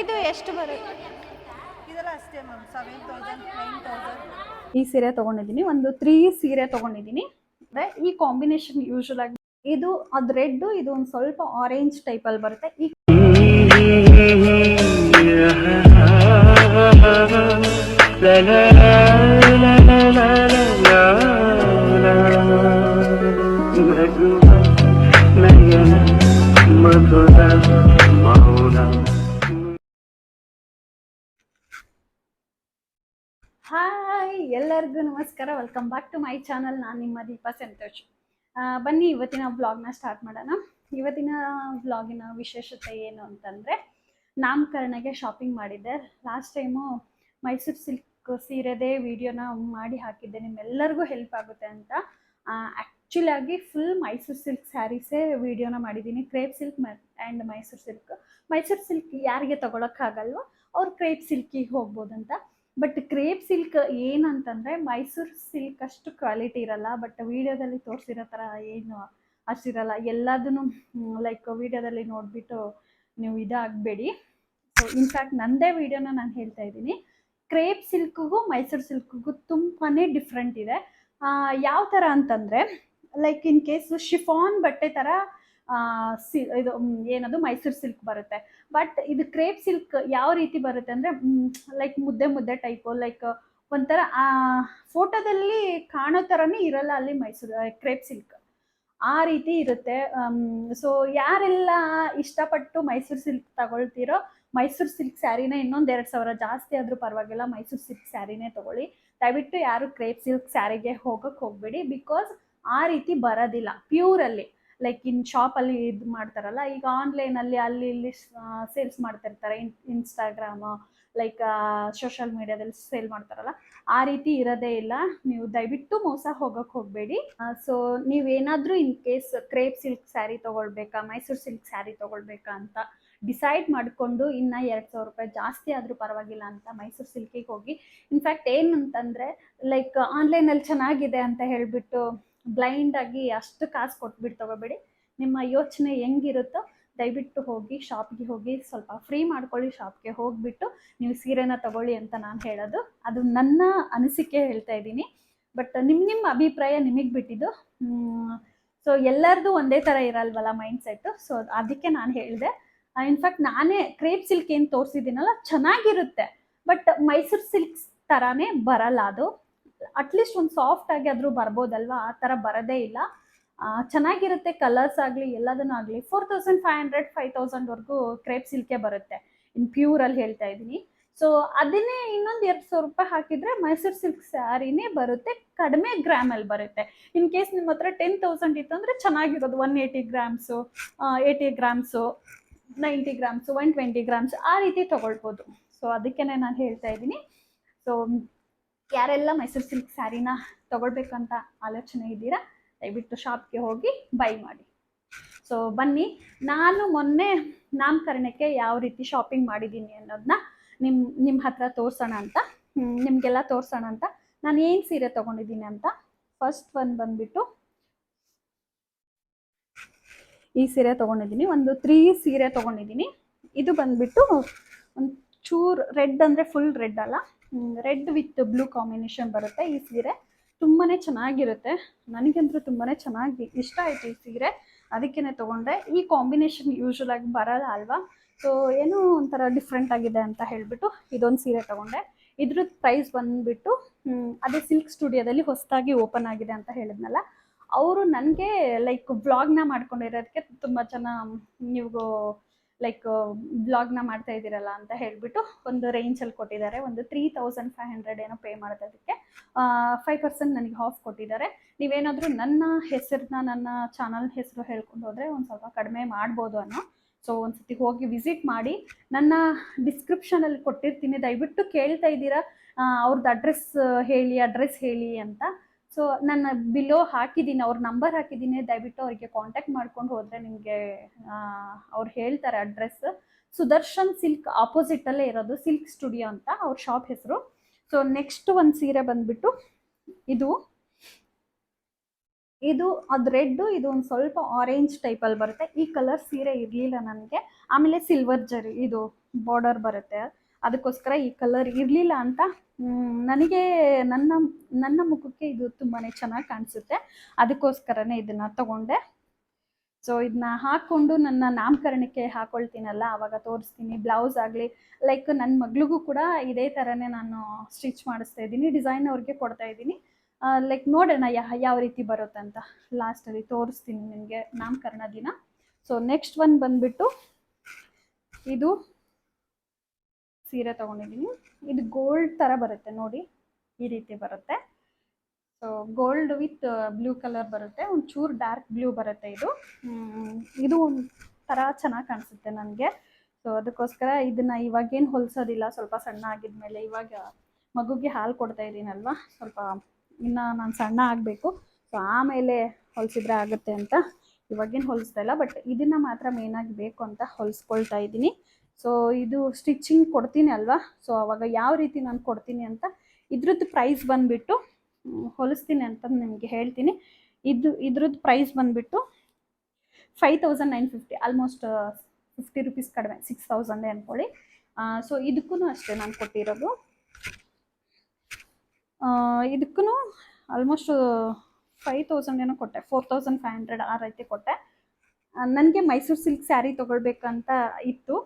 ಇದು ಎಷ್ಟು ಬರುತ್ತೆ? ಇದೆಲ್ಲ ಅಷ್ಟೇ ma'am seven thousand nine thousand ಈ ಸೀರೆ ತಗೊಂಡಿದ್ದೀನಿ ಒಂದು ತ್ರೀ ಸೀರೆ ತಗೊಂಡಿದ್ದೀನಿ. ಅಂದ್ರೆ ಈ ಕಾಂಬಿನೇಷನ್ ಯೂಶುವಲ್ ಆಗಿ ಇದು ಅದು ರೆಡ್ ಇದು ಒಂದು ಸ್ವಲ್ಪ ಆರೆಂಜ್ ಟೈಪ್ ಅಲ್ಲಿ ಬರುತ್ತೆ. ಈ ನಮಸ್ಕಾರ. Welcome back to my channel ನಾನು ನಿಮ್ಮ ದೀಪಾ ಸಂತೋಷ್. ಬನ್ನಿ, ಇವತ್ತಿನ ವ್ಲಾಗ್ನ ಸ್ಟಾರ್ಟ್ ಮಾಡೋಣ. ಇವತ್ತಿನ ವ್ಲಾಗಿನ ವಿಶೇಷತೆ ಏನು ಅಂತಂದರೆ ನಾಮಕರಣಗೆ ಶಾಪಿಂಗ್ ಮಾಡಿದ್ದೆ. ಲಾಸ್ಟ್ ಟೈಮು ಮೈಸೂರು ಸಿಲ್ಕ್ ಸೀರೆದೇ ವಿಡಿಯೋನ ಮಾಡಿ ಹಾಕಿದ್ದೆ. ನಿಮ್ಮೆಲ್ಲರಿಗೂ ಹೆಲ್ಪ್ ಆಗುತ್ತೆ ಅಂತ. ಆ್ಯಕ್ಚುಲಾಗಿ ಫುಲ್ ಮೈಸೂರು ಸಿಲ್ಕ್ ಸ್ಯಾರೀಸೇ ವಿಡಿಯೋನ ಮಾಡಿದ್ದೀನಿ. Crepe silk and Mysuru silk Mysuru silk ಯಾರಿಗೆ ತೊಗೊಳಕ್ಕಾಗಲ್ವೋ, ಅವ್ರು ಕ್ರೇಪ್ ಸಿಲ್ಕಿಗೆ ಹೋಗ್ಬೋದಂತ. ಬಟ್ ಕ್ರೇಪ್ ಸಿಲ್ಕ್ ಏನಂತಂದರೆ ಮೈಸೂರು ಸಿಲ್ಕ್ ಅಷ್ಟು ಕ್ವಾಲಿಟಿ ಇರಲ್ಲ ಬಟ್ ವಿಡಿಯೋದಲ್ಲಿ ತೋರಿಸಿರೋ ಥರ ಏನು ಅಷ್ಟಿರಲ್ಲ ಎಲ್ಲದನ್ನು ಲೈಕ್ ವಿಡಿಯೋದಲ್ಲಿ ನೋಡಿಬಿಟ್ಟು ನೀವು ಇದಾಗಬೇಡಿ. ಸೊ ಇನ್ಫ್ಯಾಕ್ಟ್ ನನ್ನದೇ ವಿಡಿಯೋನ ನಾನು ಹೇಳ್ತಾ ಇದ್ದೀನಿ. ಕ್ರೇಪ್ ಸಿಲ್ಕ್ಗೂ ಮೈಸೂರು ಸಿಲ್ಕ್ಗೂ ತುಂಬಾ ಡಿಫ್ರೆಂಟ್ ಇದೆ. ಯಾವ ಥರ ಅಂತಂದರೆ ಲೈಕ್ ಇನ್ ಕೇಸು ಶಿಫಾನ್ ಬಟ್ಟೆ ಥರ ಸಿ, ಇದು ಏನದು, ಮೈಸೂರು ಸಿಲ್ಕ್ ಬರುತ್ತೆ. ಬಟ್ ಇದು ಕ್ರೇಪ್ ಸಿಲ್ಕ್ ಯಾವ ರೀತಿ ಬರುತ್ತೆ ಅಂದರೆ ಲೈಕ್ ಮುದ್ದೆ ಮುದ್ದೆ ಟೈಪು ಲೈಕ್ ಒಂಥರ ಫೋಟೋದಲ್ಲಿ ಕಾಣೋ ಥರನೇ ಇರಲ್ಲ ಅಲ್ಲಿ ಮೈಸೂರು ಕ್ರೇಪ್ ಸಿಲ್ಕ್ ಆ ರೀತಿ ಇರುತ್ತೆ. ಸೊ ಯಾರೆಲ್ಲ ಇಷ್ಟಪಟ್ಟು ಮೈಸೂರು ಸಿಲ್ಕ್ ತಗೊಳ್ತೀರೋ, ಮೈಸೂರು ಸಿಲ್ಕ್ ಸ್ಯಾರಿನೇ ಇನ್ನೊಂದು ಎರಡು ಸಾವಿರ ಜಾಸ್ತಿ ಆದರೂ ಪರವಾಗಿಲ್ಲ, ಮೈಸೂರು ಸಿಲ್ಕ್ ಸ್ಯಾರಿನೇ ತಗೊಳ್ಳಿ. ದಯವಿಟ್ಟು ಯಾರು ಕ್ರೇಪ್ ಸಿಲ್ಕ್ ಸ್ಯಾರಿಗೆ ಹೋಗೋಕೆ ಹೋಗಬೇಡಿ ಬಿಕಾಸ್ ಆ ರೀತಿ ಬರೋದಿಲ್ಲ ಪ್ಯೂರಲ್ಲಿ ಲೈಕ್ ಇನ್ ಶಾಪಲ್ಲಿ ಇದು ಮಾಡ್ತಾರಲ್ಲ, ಈಗ ಆನ್ಲೈನಲ್ಲಿ ಅಲ್ಲಿ ಇಲ್ಲಿ ಸೇಲ್ಸ್ ಮಾಡ್ತಿರ್ತಾರೆ. ಇನ್ ಇನ್ಸ್ಟಾಗ್ರಾಮು ಲೈಕ್ ಸೋಷಲ್ ಮೀಡಿಯಾದಲ್ಲಿ ಸೇಲ್ ಮಾಡ್ತಾರಲ್ಲ, ಆ ರೀತಿ ಇರೋದೇ ಇಲ್ಲ. ನೀವು ದಯವಿಟ್ಟು ಮೋಸ ಹೋಗಕ್ಕೆ ಹೋಗಬೇಡಿ. ಸೊ ನೀವೇನಾದರೂ in case crepe silk sari ತೊಗೊಳ್ಬೇಕಾ, Mysuru silk sari ತೊಗೊಳ್ಬೇಕಾ ಅಂತ ಡಿಸೈಡ್ ಮಾಡಿಕೊಂಡು ಇನ್ನು ಎರಡು ಸಾವಿರ ರೂಪಾಯಿ ಜಾಸ್ತಿ ಆದರೂ ಪರವಾಗಿಲ್ಲ ಅಂತ ಮೈಸೂರು ಸಿಲ್ಕಿಗೆ ಹೋಗಿ. ಇನ್ಫ್ಯಾಕ್ಟ್ ಏನಂತಂದರೆ ಲೈಕ್ ಆನ್ಲೈನಲ್ಲಿ ಚೆನ್ನಾಗಿದೆ ಅಂತ ಹೇಳಿಬಿಟ್ಟು ಬ್ಲೈಂಡಾಗಿ ಅಷ್ಟು ಕಾಸು ಕೊಟ್ಬಿಟ್ಟು ತಗೋಬೇಡಿ. ನಿಮ್ಮ ಯೋಚನೆ ಹೆಂಗಿರುತ್ತೋ ದಯವಿಟ್ಟು ಹೋಗಿ ಶಾಪ್ಗೆ ಹೋಗಿ ಸ್ವಲ್ಪ ಫ್ರೀ ಮಾಡ್ಕೊಳ್ಳಿ, ಶಾಪ್ಗೆ ಹೋಗಿಬಿಟ್ಟು ನೀವು ಸೀರೆನ ತಗೊಳ್ಳಿ ಅಂತ ನಾನು ಹೇಳೋದು. ಅದು ನನ್ನ ಅನಿಸಿಕೆ ಹೇಳ್ತಾ ಇದ್ದೀನಿ. ಬಟ್ ನಿಮ್ಮ ನಿಮ್ಮ ಅಭಿಪ್ರಾಯ ನಿಮಗೆ ಬಿಟ್ಟಿದ್ದು. ಸೊ ಎಲ್ಲರದು ಒಂದೇ ಥರ ಇರಲ್ವಲ್ಲ ಮೈಂಡ್ ಸೆಟ್ಟು ಸೊ ಅದಕ್ಕೆ ನಾನು ಹೇಳಿದೆ. ಇನ್ಫ್ಯಾಕ್ಟ್ ನಾನೇ ಕ್ರೇಪ್ ಸಿಲ್ಕ್ ಏನು ತೋರಿಸಿದ್ದೀನಲ್ಲ, ಚೆನ್ನಾಗಿರುತ್ತೆ. ಬಟ್ ಮೈಸೂರು ಸಿಲ್ಕ್ಸ್ ಥರನೇ ಬರಲ್ಲ ಅದು. ಅಟ್ಲೀಸ್ಟ್ ಒಂದು ಸಾಫ್ಟ್ ಆಗಿ ಆದರೂ ಬರ್ಬೋದಲ್ವಾ? ಆ ಥರ ಬರೋದೇ ಇಲ್ಲ. ಚೆನ್ನಾಗಿರುತ್ತೆ ಕಲರ್ಸ್ ಆಗಲಿ, ಎಲ್ಲದನ್ನೂ ಆಗಲಿ. Four thousand five hundred five ತೌಸಂಡ್ವರೆಗೂ crepe ಸಿಲ್ಕೆ ಬರುತ್ತೆ. ಇನ್ ಪ್ಯೂರಲ್ಲಿ ಹೇಳ್ತಾ ಇದ್ದೀನಿ. ಸೊ ಅದನ್ನೇ ಇನ್ನೊಂದು ಎರಡು ಸಾವಿರ ರೂಪಾಯಿ ಹಾಕಿದರೆ ಮೈಸೂರು ಸಿಲ್ಕ್ ಸ್ಯಾರಿನೇ ಬರುತ್ತೆ. ಕಡಿಮೆ ಗ್ರಾಮಲ್ಲಿ ಬರುತ್ತೆ. ಇನ್ ಕೇಸ್ ನಿಮ್ಮ ಹತ್ರ ಟೆನ್ ತೌಸಂಡ್ ಇತ್ತು ಅಂದರೆ ಚೆನ್ನಾಗಿರೋದು. One eighty grams eighty grams ninety grams one twenty grams ಆ ರೀತಿ ತೊಗೊಳ್ಬೋದು. ಸೊ ಅದಕ್ಕೆ ನಾನು ಹೇಳ್ತಾ ಇದ್ದೀನಿ. ಸೊ ಯಾರೆಲ್ಲ ಮೈಸೂರು ಸಿಲ್ಕ್ ಸ್ಯಾರಿನ ತೊಗೊಳ್ಬೇಕಂತ ಆಲೋಚನೆ ಇದ್ದೀರಾ, ದಯವಿಟ್ಟು ಶಾಪ್ಗೆ ಹೋಗಿ ಬೈ ಮಾಡಿ. ಸೊ ಬನ್ನಿ, ನಾನು ಮೊನ್ನೆ ನಾಮಕರಣಕ್ಕೆ ಯಾವ ರೀತಿ ಶಾಪಿಂಗ್ ಮಾಡಿದ್ದೀನಿ ಅನ್ನೋದನ್ನ ನಿಮ್ಮ ನಿಮ್ಮ ಹತ್ರ ತೋರಿಸೋಣ ಅಂತ. ನಿಮಗೆಲ್ಲ ತೋರಿಸೋಣ ಅಂತ. ನಾನು ಏನು ಸೀರೆ ತೊಗೊಂಡಿದ್ದೀನಿ ಅಂತ. ಫಸ್ಟ್ ಒಂದು ಬಂದ್ಬಿಟ್ಟು ಈ ಸೀರೆ ತೊಗೊಂಡಿದ್ದೀನಿ. ಒಂದು ತ್ರೀ ಸೀರೆ ತೊಗೊಂಡಿದ್ದೀನಿ. ಇದು ಬಂದ್ಬಿಟ್ಟು ಒಂದು ಚೂರ್ ರೆಡ್ ಅಂದರೆ ಫುಲ್ ರೆಡ್ ಅಲ್ಲ. ರೆಡ್ ವಿತ್ ಬ್ಲೂ ಕಾಂಬಿನೇಷನ್ ಬರುತ್ತೆ ಈ ಸೀರೆ. ತುಂಬಾ ಚೆನ್ನಾಗಿರುತ್ತೆ. ನನಗಂತೂ ತುಂಬಾ ಚೆನ್ನಾಗಿ ಇಷ್ಟ ಆಯಿತು ಈ ಸೀರೆ. ಅದಕ್ಕೇ ತೊಗೊಂಡೆ. ಈ ಕಾಂಬಿನೇಷನ್ ಯೂಶ್ವಲ್ ಆಗಿ ಬರಲ್ಲ ಅಲ್ವಾ? ಸೊ ಏನೋ ಒಂಥರ ಡಿಫ್ರೆಂಟ್ ಆಗಿದೆ ಅಂತ ಹೇಳಿಬಿಟ್ಟು ಇದೊಂದು ಸೀರೆ ತೊಗೊಂಡೆ. ಇದ್ರದ್ದು ಪ್ರೈಸ್ ಬಂದುಬಿಟ್ಟು ಅದೇ ಸಿಲ್ಕ್ ಸ್ಟುಡಿಯೋದಲ್ಲಿ ಹೊಸದಾಗಿ ಓಪನ್ ಆಗಿದೆ ಅಂತ ಹೇಳಿದ್ನಲ್ಲ, ಅವರು ನನಗೆ ಲೈಕ್ ವ್ಲಾಗ್ನ ಮಾಡ್ಕೊಂಡಿರೋದಕ್ಕೆ ತುಂಬ ಜನ, ನೀವು ಲೈಕ್ ಬ್ಲಾಗ್ನ ಮಾಡ್ತಾ ಇದ್ದೀರಲ್ಲ ಅಂತ ಹೇಳಿಬಿಟ್ಟು ಒಂದು ರೇಂಜಲ್ಲಿ ಕೊಟ್ಟಿದ್ದಾರೆ. ಒಂದು ತ್ರೀ ತೌಸಂಡ್ ಫೈವ್ ಹಂಡ್ರೆಡ್ ಏನೋ ಪೇ ಮಾಡೋದಕ್ಕೆ ಫೈವ್ ಪರ್ಸೆಂಟ್ ನನಗೆ ಆಫ್ ಕೊಟ್ಟಿದ್ದಾರೆ. ನೀವೇನಾದರೂ ನನ್ನ ಹೆಸರನ್ನ ನನ್ನ ಚಾನಲ್ ಹೆಸರು ಹೇಳ್ಕೊಂಡು ಹೋದರೆ ಒಂದು ಸ್ವಲ್ಪ ಕಡಿಮೆ ಮಾಡ್ಬೋದು ಅನ್ನೋ. ಸೊ ಒಂದ್ಸತಿ ಹೋಗಿ ವಿಸಿಟ್ ಮಾಡಿ. ನನ್ನ ಡಿಸ್ಕ್ರಿಪ್ಷನಲ್ಲಿ ಕೊಟ್ಟಿರ್ತೀನಿ. ದಯವಿಟ್ಟು ಕೇಳ್ತಾ ಇದ್ದೀರಾ? ಅವ್ರದ್ದು ಅಡ್ರೆಸ್ ಹೇಳಿ ಅಡ್ರೆಸ್ ಹೇಳಿ ಅಂತ. ಸೊ ನನ್ನ ಬಿಲೋ ಹಾಕಿದ್ದೀನಿ, ಅವ್ರ ನಂಬರ್ ಹಾಕಿದ್ದೀನಿ, ದಯವಿಟ್ಟು ಅವರಿಗೆ ಕಾಂಟ್ಯಾಕ್ಟ್ ಮಾಡ್ಕೊಂಡು ಹೋದರೆ ನಿಮಗೆ ಅವ್ರು ಹೇಳ್ತಾರೆ ಅಡ್ರೆಸ್ ಸುದರ್ಶನ್ ಸಿಲ್ಕ್ ಆಪೋಸಿಟಲ್ಲೇ ಇರೋದು, ಸಿಲ್ಕ್ ಸ್ಟುಡಿಯೋ ಅಂತ ಅವ್ರ ಶಾಪ್ ಹೆಸರು. ಸೊ ನೆಕ್ಸ್ಟ್ ಒಂದು ಸೀರೆ ಬಂದ್ಬಿಟ್ಟು, ಇದು. ಇದು ಅದು ರೆಡ್ಡು ಇದು ಒಂದು ಸ್ವಲ್ಪ ಆರೆಂಜ್ ಟೈಪಲ್ಲಿ ಬರುತ್ತೆ. ಈ ಕಲರ್ ಸೀರೆ ಇರಲಿಲ್ಲ ನನಗೆ. ಆಮೇಲೆ ಸಿಲ್ವರ್ ಜರಿ, ಇದು ಬಾರ್ಡರ್ ಬರುತ್ತೆ. ಅದಕ್ಕೋಸ್ಕರ ಈ ಕಲರ್ ಇರಲಿಲ್ಲ ಅಂತ ನನಗೆ ನನ್ನ ನನ್ನ ಮುಖಕ್ಕೆ ಇದು ತುಂಬಾ ಚೆನ್ನಾಗಿ ಕಾಣಿಸುತ್ತೆ. ಅದಕ್ಕೋಸ್ಕರನೇ ಇದನ್ನು ತಗೊಂಡೆ. ಸೊ ಇದನ್ನ ಹಾಕ್ಕೊಂಡು ನನ್ನ ನಾಮಕರಣಕ್ಕೆ ಹಾಕೊಳ್ತೀನಲ್ಲ ಆವಾಗ ತೋರಿಸ್ತೀನಿ. ಬ್ಲೌಸ್ ಆಗಲಿ ಲೈಕ್ ನನ್ನ ಮಗಳಿಗೂ ಕೂಡ ಇದೇ ಥರನೇ ನಾನು ಸ್ಟಿಚ್ ಮಾಡಿಸ್ತಾ ಇದ್ದೀನಿ ಡಿಸೈನ್ ಅವ್ರಿಗೆ ಕೊಡ್ತಾ ಇದ್ದೀನಿ. ಲೈಕ್ ನೋಡೋಣ ಯಾ, ಯಾವ ರೀತಿ ಬರುತ್ತೆ ಅಂತ. ಲಾಸ್ಟಲ್ಲಿ ತೋರಿಸ್ತೀನಿ ನಿಮಗೆ ನಾಮಕರಣ ದಿನ. ಸೊ ನೆಕ್ಸ್ಟ್ ಒನ್ ಬಂದ್ಬಿಟ್ಟು ಇದು ಸೀರೆ ತೊಗೊಂಡಿದ್ದೀನಿ. ಇದು ಗೋಲ್ಡ್ ಥರ ಬರುತ್ತೆ ನೋಡಿ, ಈ ರೀತಿ ಬರುತ್ತೆ. So gold with blue colour ಬರುತ್ತೆ. ಒಂಚೂರು ಡಾರ್ಕ್ ಬ್ಲೂ ಬರುತ್ತೆ ಇದು. ಇದು ಒಂದು ಥರ ಚೆನ್ನಾಗಿ ಕಾಣಿಸುತ್ತೆ ನನಗೆ. ಸೊ ಅದಕ್ಕೋಸ್ಕರ ಇದನ್ನು ಇವಾಗೇನು ಹೊಲಿಸೋದಿಲ್ಲ. ಸ್ವಲ್ಪ ಸಣ್ಣ ಆಗಿದ್ಮೇಲೆ ಇವಾಗ ಮಗುಗೆ ಹಾಲು ಕೊಡ್ತಾ ಇದ್ದೀನಲ್ವ? ಸ್ವಲ್ಪ ಇನ್ನು ನಾನು ಸಣ್ಣ ಆಗಬೇಕು. ಸೊ ಆಮೇಲೆ ಹೊಲಿಸಿದ್ರೆ ಆಗುತ್ತೆ ಅಂತ. ಇವಾಗೇನು ಹೊಲಿಸ್ತಾ ಇಲ್ಲ ಬಟ್ ಇದನ್ನು ಮಾತ್ರ ಮೇನಾಗಿ ಬೇಕು ಅಂತ ಹೊಲಿಸ್ಕೊಳ್ತಾ ಇದ್ದೀನಿ. ಸೊ ಇದು ಸ್ಟಿಚಿಂಗ್ ಕೊಡ್ತೀನಿ ಅಲ್ವಾ? ಸೊ ಅವಾಗ ಯಾವ ರೀತಿ ನಾನು ಕೊಡ್ತೀನಿ ಅಂತ ಇದ್ರದ್ದು ಪ್ರೈಸ್ ಬಂದುಬಿಟ್ಟು ಹೊಲಿಸ್ತೀನಿ ಅಂತ ನಿಮಗೆ ಹೇಳ್ತೀನಿ. ಇದು, ಇದ್ರದ್ದು ಪ್ರೈಸ್ ಬಂದುಬಿಟ್ಟು five thousand nine fifty almost fifty rupees ಕಡಿಮೆ ಸಿಕ್ಸ್ ತೌಸಂಡೇ ಅಂದ್ಕೊಳ್ಳಿ ಸೊ ಇದಕ್ಕೂ ಅಷ್ಟೇ ನಾನು ಕೊಟ್ಟಿರೋದು. ಇದಕ್ಕೂ ಆಲ್ಮೋಸ್ಟ್ ಫೈವ್ ತೌಸಂಡ್ ಏನೋ ಕೊಟ್ಟೆ ಫೋರ್ ತೌಸಂಡ್ ಫೈವ್ ಹಂಡ್ರೆಡ್ ಆ ರೀತಿ ಕೊಟ್ಟೆ. ನನಗೆ ಮೈಸೂರು ಸಿಲ್ಕ್ ಸ್ಯಾರಿ ತೊಗೊಳ್ಬೇಕಂತ ಇತ್ತು.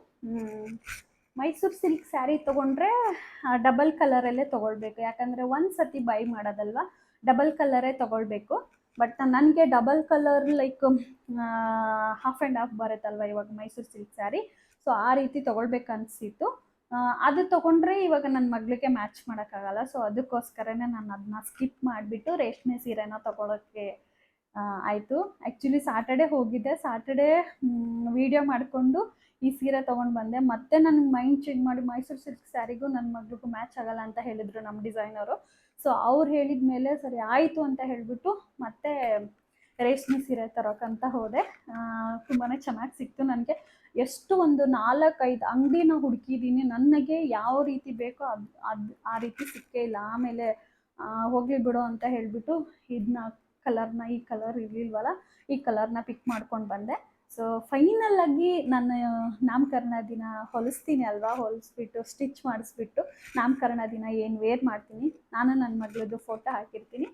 ಮೈಸೂರು ಸಿಲ್ಕ್ ಸ್ಯಾರಿ ತೊಗೊಂಡ್ರೆ ಡಬಲ್ ಕಲರಲ್ಲೇ ತೊಗೊಳ್ಬೇಕು. ಯಾಕಂದರೆ ಒಂದು ಸತಿ ಬೈ ಮಾಡೋದಲ್ವ ಡಬಲ್ ಕಲರೇ ತೊಗೊಳ್ಬೇಕು. ಬಟ್ ನನಗೆ double colour like half and half ಬರುತ್ತಲ್ವ ಇವಾಗ ಮೈಸೂರು ಸಿಲ್ಕ್ ಸ್ಯಾರಿ. ಸೊ ಆ ರೀತಿ ತೊಗೊಳ್ಬೇಕು ಅನಿಸಿತ್ತು ಅದು ತೊಗೊಂಡ್ರೆ ಇವಾಗ ನನ್ನ ಮಗಳಿಗೆ ಮ್ಯಾಚ್ ಮಾಡೋಕ್ಕಾಗಲ್ಲ. ಸೊ ಅದಕ್ಕೋಸ್ಕರನೇ ನಾನು ಅದನ್ನ ಸ್ಕಿಪ್ ಮಾಡಿಬಿಟ್ಟು ರೇಷ್ಮೆ ಸೀರೆನ ತೊಗೊಳಕ್ಕೆ ಆಯಿತು. ಆ್ಯಕ್ಚುಲಿ ಸಾಟರ್ಡೆ ಹೋಗಿದ್ದೆ ಸಾಟರ್ಡೆ ವಿಡಿಯೋ ಮಾಡಿಕೊಂಡು ಈ ಸೀರೆ ತೊಗೊಂಡು ಬಂದೆ. ಮತ್ತೆ ನನಗೆ ಮೈಂಡ್ ಚೇಂಜ್ ಮಾಡಿ ಮೈಸೂರು ಸಿಲ್ಕ್ ಸ್ಯಾರಿಗೂ ನನ್ನ ಮಗಳಿಗೂ ಮ್ಯಾಚ್ ಆಗಲ್ಲ ಅಂತ ಹೇಳಿದ್ರು ನಮ್ಮ ಡಿಸೈನರು ಸೊ ಅವ್ರು ಹೇಳಿದ ಮೇಲೆ ಸರಿ ಆಯಿತು ಅಂತ ಹೇಳಿಬಿಟ್ಟು ಮತ್ತೆ ರೇಷ್ಮೆ ಸೀರೆ ತರೋಕ್ಕಂತ ಹೋದೆ. ತುಂಬಾ ಚೆನ್ನಾಗಿ ಸಿಕ್ತು ನನಗೆ. ಎಷ್ಟು ಒಂದು ನಾಲ್ಕೈದು ಅಂಗಡಿನ ಹುಡುಕಿದ್ದೀನಿ ನನಗೆ ಯಾವ ರೀತಿ ಬೇಕೋ ಅದು ಅದು, ಆ ರೀತಿ ಸಿಕ್ಕೇ ಇಲ್ಲ. ಆಮೇಲೆ ಹೋಗ್ಲಿ ಬಿಡು ಅಂತ ಹೇಳಿಬಿಟ್ಟು ಇದನ್ನ ಕಲರ್ನ ಈ ಕಲರ್ ಇರಲಿಲ್ವಲ್ಲ, ಈ ಕಲರ್ನ ಪಿಕ್ ಮಾಡ್ಕೊಂಡು ಬಂದೆ. ಸೊ ಫೈನಲ್ ಆಗಿ ನನ್ನ ನಾಮಕರಣ ದಿನ ಹೊಲಿಸ್ತೀನಿ ಅಲ್ವಾ? ಹೊಲಿಸ್ಬಿಟ್ಟು ಸ್ಟಿಚ್ ಮಾಡಿಸ್ಬಿಟ್ಟು ನಾಮಕರಣ ದಿನ ಏನು ವೇರ್ ಮಾಡ್ತೀನಿ, ನಾನು ನನ್ನ ಮಗಳದ್ದು ಫೋಟೋ ಹಾಕಿರ್ತೀನಿ.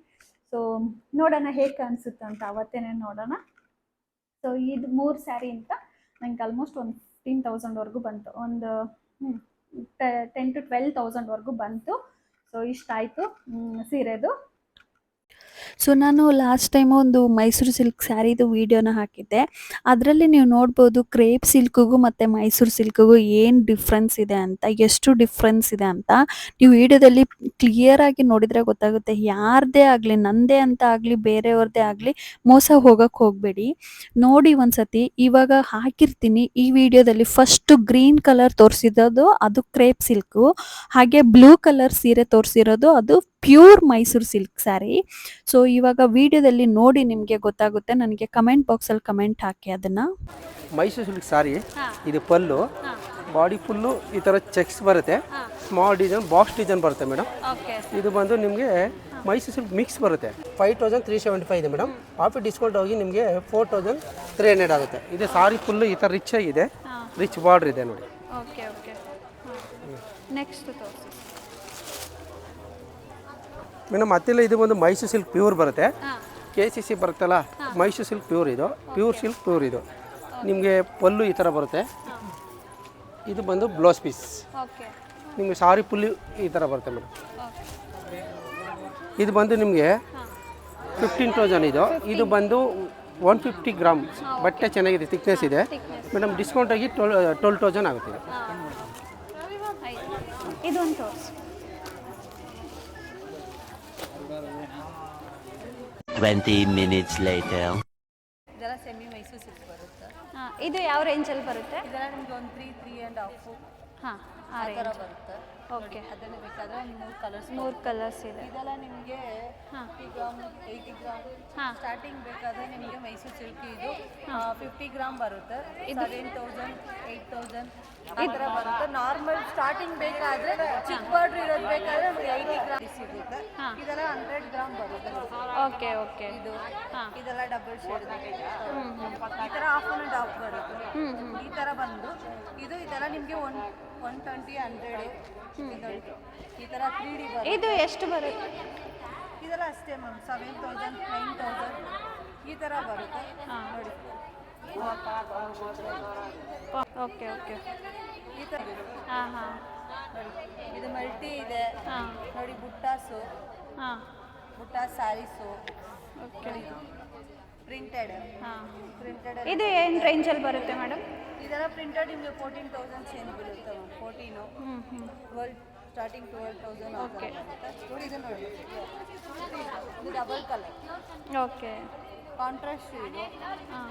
ಸೊ ನೋಡೋಣ ಹೇಗೆ ಅನಿಸುತ್ತೆ ಅಂತ ಅವತ್ತೇನೆ ನೋಡೋಣ. ಸೊ ಇದು ಮೂರು ಸ್ಯಾರಿ ಅಂತ ನಂಗೆ ಆಲ್ಮೋಸ್ಟ್ ಒಂದು ಫಿಫ್ಟೀನ್ ತೌಸಂಡ್ವರೆಗೂ ಬಂತು. ಒಂದು ಟೆನ್ ಟು ಟ್ವೆಲ್ ತೌಸಂಡ್ವರೆಗೂ ಬಂತು. ಸೊ ಇಷ್ಟಾಯಿತು ಸೀರೆದು. ಸೊ ನಾನು ಲಾಸ್ಟ್ ಟೈಮ್ ಒಂದು ಮೈಸೂರು ಸಿಲ್ಕ್ ಸ್ಯಾರಿದು ವೀಡಿಯೋನ ಹಾಕಿದ್ದೆ. ಅದರಲ್ಲಿ ನೀವು ನೋಡ್ಬೋದು ಕ್ರೇಪ್ ಸಿಲ್ಕ್ಗೂ ಮತ್ತು ಮೈಸೂರು ಸಿಲ್ಕ್ಗೂ ಏನು ಡಿಫ್ರೆನ್ಸ್ ಇದೆ ಅಂತ, ಎಷ್ಟು ಡಿಫ್ರೆನ್ಸ್ ಇದೆ ಅಂತ. ನೀವು ವಿಡಿಯೋದಲ್ಲಿ ಕ್ಲಿಯರ್ ಆಗಿ ನೋಡಿದರೆ ಗೊತ್ತಾಗುತ್ತೆ, ಯಾರದೇ ಆಗಲಿ, ನಂದೇ ಅಂತ ಆಗಲಿ ಬೇರೆಯವ್ರದ್ದೇ ಆಗಲಿ ಮೋಸ ಹೋಗಕ್ಕೆ ಹೋಗಬೇಡಿ. ನೋಡಿ ಒಂದ್ಸತಿ, ಇವಾಗ ಹಾಕಿರ್ತೀನಿ ಈ ವಿಡಿಯೋದಲ್ಲಿ ಫಸ್ಟ್ ಗ್ರೀನ್ ಕಲರ್ ತೋರಿಸಿರೋದು ಅದು ಕ್ರೇಪ್ ಸಿಲ್ಕು ಹಾಗೆ ಬ್ಲೂ ಕಲರ್ ಸೀರೆ ತೋರಿಸಿರೋದು ಅದು pure Mysuru silk saree. So ಇವಾಗ ವಿಡಿಯೋದಲ್ಲಿ ನೋಡಿ ನಿಮಗೆ ಗೊತ್ತಾಗುತ್ತೆ. ನನಗೆ ಕಮೆಂಟ್ ಬಾಕ್ಸಲ್ಲಿ ಕಮೆಂಟ್ ಹಾಕಿ ಅದನ್ನು. Mysuru silk saree. ಇದು ಪಲ್ಲು ಬಾಡಿ ಫುಲ್ಲು ಈ ಥರ ಚೆಕ್ಸ್ ಬರುತ್ತೆ. ಸ್ಮಾಲ್ ಡಿಸೈನ್ ಬಾಕ್ಸ್ ಡಿಸೈನ್ ಬರುತ್ತೆ ಮೇಡಮ್. ಇದು ಬಂದು ನಿಮಗೆ ಮೈಸೂರು ಸಿಲ್ಕ್ ಮಿಕ್ಸ್ ಬರುತ್ತೆ. Five thousand three seventy five ಇದೆ ಮೇಡಮ್. ಆಫಿ ಡಿಸ್ಕೌಂಟ್ ಹೋಗಿ ನಿಮಗೆ ಫೋರ್ ತೌಸಂಡ್ ತ್ರೀ ಹಂಡ್ರೆಡ್ ಆಗುತ್ತೆ. ಇದು ಸಾರಿ ಫುಲ್ಲು ಈ ಥರ ರಿಚ್ ಆಗಿದೆ. ರಿಚ್ ಬಾರ್ಡ್ರ್ ಇದೆ ನೋಡಿ. ನೆಕ್ಸ್ಟ್ ಮೇಡಮ್ ಮತ್ತೆಲ್ಲ ಇದು ಬಂದು ಮೈಸೂರು ಸಿಲ್ಕ್ ಪ್ಯೂರ್ ಬರುತ್ತೆ. ಕೆ ಸಿ ಸಿ ಬರುತ್ತಲ್ಲ ಮೈಸೂರು ಸಿಲ್ಕ್ ಪ್ಯೂರ್ ಇದು. ಪ್ಯೂರ್ ಸಿಲ್ಕ್ ಪ್ಯೂರ್ ಇದು. ನಿಮಗೆ ಪಲ್ಲು ಈ ಥರ ಬರುತ್ತೆ. ಇದು ಬಂದು ಬ್ಲೌಸ್ ಪೀಸ್. ನಿಮಗೆ ಸಾರಿ ಪುಲ್ಲು ಈ ಥರ ಬರುತ್ತೆ ಮೇಡಮ್. ಇದು ಬಂದು ನಿಮಗೆ ಫಿಫ್ಟೀನ್ ತೌಸಂಡ್ ಇದು. ಇದು ಬಂದು ಒನ್ ಫಿಫ್ಟಿ ಗ್ರಾಮ್ ಬಟ್ಟೆ ಚೆನ್ನಾಗಿದೆ ಥಿಕ್ನೆಸ್ ಇದೆ. ಮೇಡಮ್ ಡಿಸ್ಕೌಂಟಾಗಿ ಟ್ವೆಲ್ ಟ್ವೆಲ್ ತೌಸಂಡ್ ಆಗುತ್ತೆ. ಇದು ಹಾಂ ಮಿನಿಟ್ಸ್ ಲೇಟರ್ ತೋರಿಸಿ 20 minutes later. ಇದೆಲ್ಲ ಸೆಮಿ ಮೈಸೂರು ಸಿಲ್ಕ್ ಬರುತ್ತೆ. ಹಾಂ ಇದು ಯಾವ ರೇಂಜಲ್ಲಿ ಬರುತ್ತೆ? ಇದೆಲ್ಲ ನಿಮ್ಗೆ ಒಂದು ತ್ರೀ ತ್ರೀ ಆ್ಯಂಡ್ ಹಾಫು ಹಾಂ ಆ ಥರ ರೇಂಜ್ ಬರುತ್ತೆ. ಓಕೆ. ಅದನ್ನು ಬೇಕಾದ್ರೆ ಮೂರು ಕಲರ್ಸ್ ಮೂರು ಕಲರ್ಸ್ ಇದೆ. ಇದೆಲ್ಲ ನಿಮಗೆ ಈಗ ಫಿಫ್ಟಿ ಗ್ರಾಮ್ ಏಯ್ಟಿ ಗ್ರಾಮ್ ಹಾಂ. ಸ್ಟಾರ್ಟಿಂಗ್ ಬೇಕಾದರೆ ನಿಮಗೆ ಮೈಸೂರು ಸಿಲ್ಕ್ ಇದು ಫಿಫ್ಟಿ ಗ್ರಾಮ್ ಬರುತ್ತೆ. ಸೆವೆನ್ ತೌಸಂಡ್ ಏಯ್ಟ್ ತೌಸಂಡ್ ಆ ಥರ ಬರುತ್ತೆ. ನಾರ್ಮಲ್ ಸ್ಟಾರ್ಟಿಂಗ್ ಬೇಕಾದ್ರೆ ಚಿಕ್ಕ ಬಾರ್ಡ್ರ್ ಇರೋದು ಬೇಕಾದ್ರೆ ನಮಗೆ ಏಯ್ಟಿ ಗ್ರಾಮ್ ಸಿಗುತ್ತೆ. ಇದೆಲ್ಲ ಹಂಡ್ರೆಡ್ ಗ್ರಾಮ್ ಬರುತ್ತೆ. Okay okay. ಇದು. ಇದೆಲ್ಲ ಡಬಲ್ ಶೇಡ್ ಈ ಥರ ಹಾಫ್ ಆ್ಯಂಡ್ ಹಾಫ್ ಬರುತ್ತೆ. ಹ್ಞೂ ಈ ಥರ ಬಂದು ಇದು ಇದೆಲ್ಲ ನಿಮಗೆ ಒನ್ ಒನ್ ಟ್ವೆಂಟಿ ಹಂಡ್ರೆಡ್ ಈ ಥರ ತ್ರೀ ಡಿ ಬರುತ್ತೆ. ಇದು ಎಷ್ಟು ಬರುತ್ತೆ? ಇದೆಲ್ಲ ಅಷ್ಟೇ ma'am seven thousand nine thousand ಈ ಥರ ಬರುತ್ತೆ. ನೋಡಿ. Okay okay. ಈ ಥರ ಹಾಂ ಹಾಂ. ಇದು ಮಲ್ಟಿ ಇದೆ. ಹಾಂ. ನೋಡಿ ಬುಟ್ಟಾಸು. ಹಾಂ. Butta sarees okay. ಪ್ರಿಂಟೆಡ್ ಹಾಂ. ಪ್ರಿಂಟೆಡ್ ಇದು ಏನು ರೇಂಜಲ್ಲಿ ಬರುತ್ತೆ ಮೇಡಮ್ ಇದೆಲ್ಲ ಪ್ರಿಂಟೆಡ್ ನಿಮಗೆ ಫೋರ್ಟೀನ್ ತೌಸಂಡ್ ಚೇಂಜ್ ಬೀಳುತ್ತೆ fourteen twelve starting twelve thousand okay ನೋಡಿ ಇದು ನೋಡಿ ಇದು ಡಬಲ್ ಕಲರ್ ಓಕೆ ಕಾಂಟ್ರಾಸ್ಟ್ ಇದು. ಹಾಂ.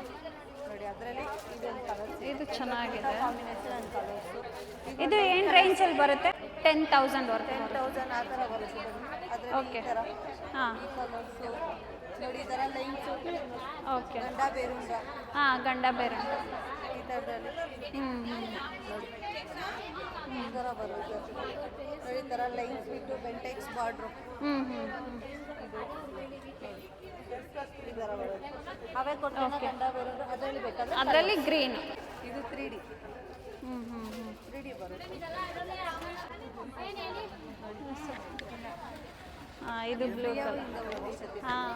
ನೋಡಿ ಅದರಲ್ಲಿ ಇದೊಂದು ಕಲರ್ಸ್ ಇದು ಚೆನ್ನಾಗಿದೆ. ಕಾಂಬಿನೇಷನ್ ಆ್ಯಂಡ್ ಕಲರ್ಸು ಇದು ಏನು ರೇಂಜಲ್ಲಿ ಬರುತ್ತೆ? ಟೆನ್ ತೌಸಂಡ್ ಟೆನ್ ತೌಸಂಡ್ ಆ ಥರ ಬರುತ್ತೆ. ಅದರಲ್ಲಿ ಓಕೆ ಹಾಂ. ಈ ಕಲರ್ಸು ನೋಡಿ ಈ ಥರ ಲೈನ್ಸು ಓಕೆ ಗಂಡ ಬೇರುಂಡ. ಹಾಂ ಗಂಡ ಬೇರೆ ಈ ಥರದಲ್ಲಿ ಹ್ಞೂ ಹ್ಞೂ ಈ ಥರ ಬರುತ್ತೆ. ನೋಡಿ ಈ ಥರ ಲೈನ್ಸ್ ಬಿಟ್ಟು ಬೆಂಟೆಕ್ಸ್ ಬಾರ್ಡ್ರು ಹ್ಞೂ ಹ್ಞೂ ಈ ಥರ ಬರುತ್ತೆ. ಅವೇ ಕೊಟ್ಟು ಗಂಡ ಬೇರುಂಗ ಅದರಲ್ಲಿ ಬೇಕಾದ್ರೆ ಅದರಲ್ಲಿ ಗ್ರೀನ್ ಇದು ತ್ರೀ ಡಿ ಹ್ಞೂ ಹ್ಞೂ ಹ್ಞೂ ತ್ರೀ ಡಿ ಇದು ಬ್ಲೂ ಕಲರ್ ಹಾಂ.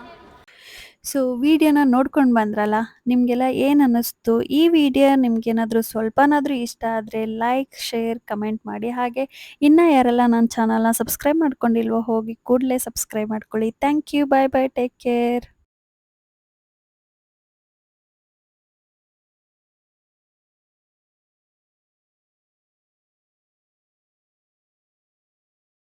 ಸೊ ವಿಡಿಯೋನ ನೋಡ್ಕೊಂಡು ಬಂದ್ರಲ್ಲ, ನಿಮಗೆಲ್ಲ ಏನು ಅನ್ನಿಸ್ತು? ಈ ವಿಡಿಯೋ ನಿಮ್ಗೇನಾದರೂ ಸ್ವಲ್ಪನಾದರೂ ಇಷ್ಟ ಆದರೆ ಲೈಕ್ ಶೇರ್ ಕಮೆಂಟ್ ಮಾಡಿ. ಹಾಗೆ ಇನ್ನೂ ಯಾರೆಲ್ಲ ನನ್ನ ಚಾನಲ್ನ ಸಬ್ಸ್ಕ್ರೈಬ್ ಮಾಡ್ಕೊಂಡಿಲ್ವೋ ಹೋಗಿ ಕೂಡಲೇ ಸಬ್ಸ್ಕ್ರೈಬ್ ಮಾಡ್ಕೊಳ್ಳಿ. Thank you bye bye take care